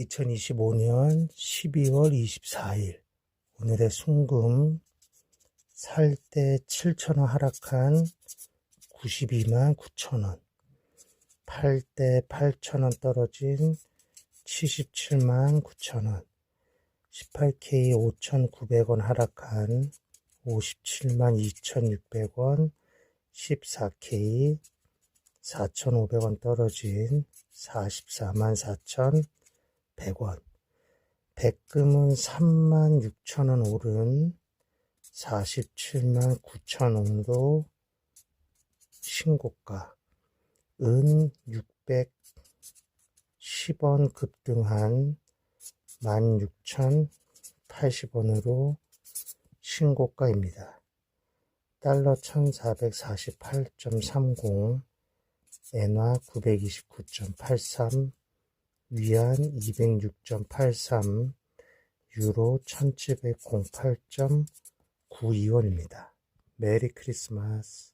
2025년 12월 24일 오늘의 순금 살 때 7,000원 하락한 92만 9천원 팔 때 8,000원 떨어진 77만 9천원 18K 5,900원 하락한 57만 2,600원 14K 4,500원 떨어진 44만 4,100원. 백금은 3만 6천원 오른 47만 9천원으로 신고가. 은 610원 급등한 16,080원으로 신고가입니다. 달러 1448.30 엔화 929.83, 위안 206.83, 유로 1708.92원입니다. 메리 크리스마스.